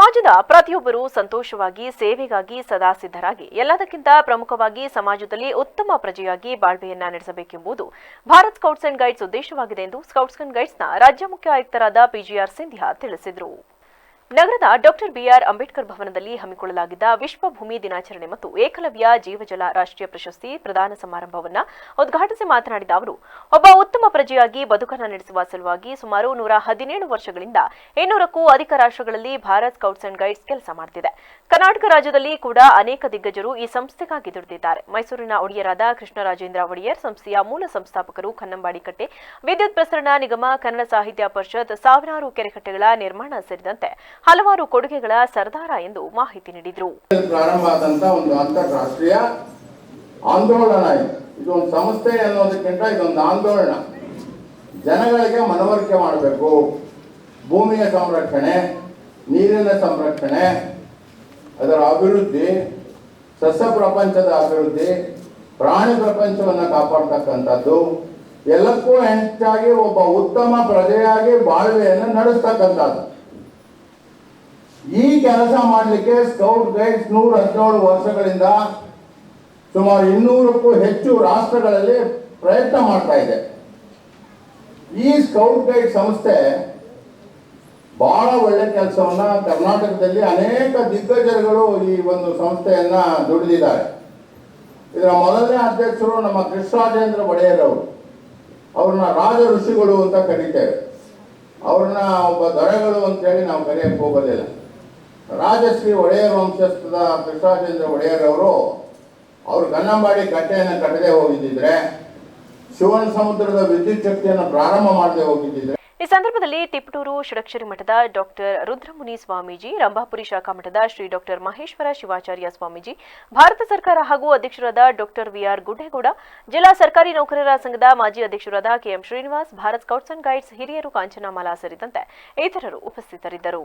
ಸಮಾಜದ ಪ್ರತಿಯೊಬ್ಬರು ಸಂತೋಷವಾಗಿ, ಸೇವೆಗಾಗಿ ಸದಾ ಸಿದ್ಧರಾಗಿ, ಎಲ್ಲದಕ್ಕಿಂತ ಪ್ರಮುಖವಾಗಿ ಸಮಾಜದಲ್ಲಿ ಉತ್ತಮ ಪ್ರಜೆಯಾಗಿ ಬಾಳ್ವೆಯನ್ನ ನಡೆಸಬೇಕೆಂಬುದು ಭಾರತ್ ಸ್ಕೌಟ್ಸ್ ಅಂಡ್ ಗೈಡ್ಸ್ ಉದ್ದೇಶವಾಗಿದೆ ಎಂದು ಸ್ಕೌಟ್ಸ್ ಅಂಡ್ ಗೈಡ್ಸ್ನ ರಾಜ್ಯ ಮುಖ್ಯ ಆಯುಕ್ತರಾದ ಪಿಜಿಆರ್ ಸಿಂಧ್ಯಾ ತಿಳಿಸಿದರು. ನಗರದ ಡಾಕ್ಟರ್ ಬಿಆರ್ ಅಂಬೇಡ್ಕರ್ ಭವನದಲ್ಲಿ ಹಮ್ಮಿಕೊಳ್ಳಲಾಗಿದ್ದ ವಿಶ್ವ ಭೂಮಿ ದಿನಾಚರಣೆ ಮತ್ತು ಏಕಲವ್ಯ ಜೀವಜಲ ರಾಷ್ಟ್ರೀಯ ಪ್ರಶಸ್ತಿ ಪ್ರದಾನ ಸಮಾರಂಭವನ್ನು ಉದ್ಘಾಟಿಸಿ ಮಾತನಾಡಿದ ಅವರು, ಒಬ್ಬ ಉತ್ತಮ ಪ್ರಜೆಯಾಗಿ ಬದುಕನ್ನು ನಡೆಸುವ ಸಲುವಾಗಿ ಸುಮಾರು ನೂರ ಹದಿನೇಳು ವರ್ಷಗಳಿಂದ ಇನ್ನೂರಕ್ಕೂ ಅಧಿಕ ರಾಷ್ಟ್ರಗಳಲ್ಲಿ ಭಾರತ್ ಸ್ಕೌಟ್ಸ್ ಅಂಡ್ ಗೈಡ್ಸ್ ಕೆಲಸ ಮಾಡುತ್ತಿದೆ ಕರ್ನಾಟಕ ರಾಜ್ಯದಲ್ಲಿ ಕೂಡ ಅನೇಕ ದಿಗ್ಗಜರು ಈ ಸಂಸ್ಥೆಗಾಗಿ ದುಡಿದಿದ್ದಾರೆ. ಮೈಸೂರಿನ ಒಡೆಯರಾದ ಕೃಷ್ಣರಾಜೇಂದ್ರ ಒಡೆಯರ್, ಸಂಸ್ಥೆಯ ಮೂಲ ಸಂಸ್ಥಾಪಕರು ಕನ್ನಂಬಾಡಿ ಕಟ್ಟೆ, ವಿದ್ಯುತ್ ಪ್ರಸರಣ ನಿಗಮ, ಕನ್ನಡ ಸಾಹಿತ್ಯ ಪರಿಷತ್, ಸಾವಿರಾರು ಕೆರೆಕಟ್ಟೆಗಳ ನಿರ್ಮಾಣ ಸೇರಿದಂತೆ ಹಲವಾರು ಕೊಡುಗೆಗಳ ಸರ್ದಾರ ಎಂದು ಮಾಹಿತಿ ನೀಡಿದರು. ಪ್ರಾರಂಭ ಆದಂತ ಒಂದು ಅಂತಾರಾಷ್ಟ್ರೀಯ ಆಂದೋಲನ ಇದು ಒಂದು ಸಂಸ್ಥೆ ಅನ್ನೋದಕ್ಕಿಂತ ಇದೊಂದು ಆಂದೋಲನ. ಜನಗಳಿಗೆ ಮನವರಿಕೆ ಮಾಡಬೇಕು. ಭೂಮಿಯ ಸಂರಕ್ಷಣೆ, ನೀರಿನ ಸಂರಕ್ಷಣೆ, ಅದರ ಅಭಿವೃದ್ಧಿ, ಸಸ್ಯ ಪ್ರಪಂಚದ ಅಭಿವೃದ್ಧಿ, ಪ್ರಾಣಿ ಪ್ರಪಂಚವನ್ನು ಕಾಪಾಡ್ತಕ್ಕಂಥದ್ದು, ಎಲ್ಲಕ್ಕೂ ಹೆಚ್ಚಾಗಿ ಒಬ್ಬ ಉತ್ತಮ ಪ್ರಜೆಯಾಗಿ ಬಾಳ್ವೆಯನ್ನು ನಡೆಸ್ತಕ್ಕಂಥದ್ದು. ಈ ಕೆಲಸ ಮಾಡಲಿಕ್ಕೆ ಸ್ಕೌಟ್ ಗೈಡ್ಸ್ ನೂರ ಹದಿನೇಳು ವರ್ಷಗಳಿಂದ ಸುಮಾರು ಇನ್ನೂರಕ್ಕೂ ಹೆಚ್ಚು ರಾಷ್ಟ್ರಗಳಲ್ಲಿ ಪ್ರಯತ್ನ ಮಾಡ್ತಾ ಇದೆ. ಈ ಸ್ಕೌಟ್ ಗೈಡ್ ಸಂಸ್ಥೆ ಬಹಳ ಒಳ್ಳೆ ಕೆಲಸವನ್ನ ಕರ್ನಾಟಕದಲ್ಲಿ ಅನೇಕ ದಿಗ್ಗಜರುಗಳು ಈ ಒಂದು ಸಂಸ್ಥೆಯನ್ನ ದುಡಿದಿದ್ದಾರೆ. ಇದರ ಮೊದಲನೇ ಅಧ್ಯಕ್ಷರು ನಮ್ಮ ಕೃಷ್ಣರಾಜೇಂದ್ರ ಒಡೆಯರ್ ಅವರು ಅವ್ರನ್ನ ರಾಜ ಋಷಿಗಳು ಅಂತ ಕರೀತೇವೆ. ಅವ್ರನ್ನ ಒಬ್ಬ ದೊರೆಗಳು ಅಂತೇಳಿ ನಾವು ಕರೆಯಕ್ಕೆ ಹೋಗೋದಿಲ್ಲ. ರಾಜಶ್ರೀ ಒಡೆಯರ್ ವಂಶಸ್ಥದ ಕೃಷ್ಣಾಚಂದ್ರ ಒಡೆಯರ್ ಅವರು ಅವರು ಗನ್ನಂಬಾಡಿ ಕಟ್ಟೆಯನ್ನು ಕಟ್ಟದೆ ಹೋಗಿದ್ದಿದ್ರೆ, ಶಿವನ ಸಮುದ್ರದ ವಿದ್ಯುತ್ ಶಕ್ತಿಯನ್ನು ಪ್ರಾರಂಭ ಮಾಡದೆ ಹೋಗಿದ್ದಿದ್ರೆ. ಈ ಸಂದರ್ಭದಲ್ಲಿ ತಿಪಟೂರು ಷಡಕ್ಷರಿ ಮಠದ ಡಾಕ್ಟರ್ ರುದ್ರಮುನಿ ಸ್ವಾಮೀಜಿ, ರಂಭಾಪುರಿ ಶಾಖಾ ಮಠದ ಶ್ರೀ ಡಾಕ್ಟರ್ ಮಹೇಶ್ವರ ಶಿವಾಚಾರ್ಯ ಸ್ವಾಮೀಜಿ, ಭಾರತ ಸರ್ಕಾರ ಹಾಗೂ ಅಧ್ಯಕ್ಷರಾದ ಡಾಕ್ಟರ್ ವಿಆರ್ ಗುಡ್ಡೇಗೌಡ, ಜಿಲ್ಲಾ ಸರ್ಕಾರಿ ನೌಕರರ ಸಂಘದ ಮಾಜಿ ಅಧ್ಯಕ್ಷರಾದ KM Srinivas, Bharat scouts and guides ಹಿರಿಯರು ಕಾಂಚನಮಾಲಾ ಸೇರಿದಂತೆ ಇತರರು ಉಪಸ್ಥಿತರಿದ್ದರು.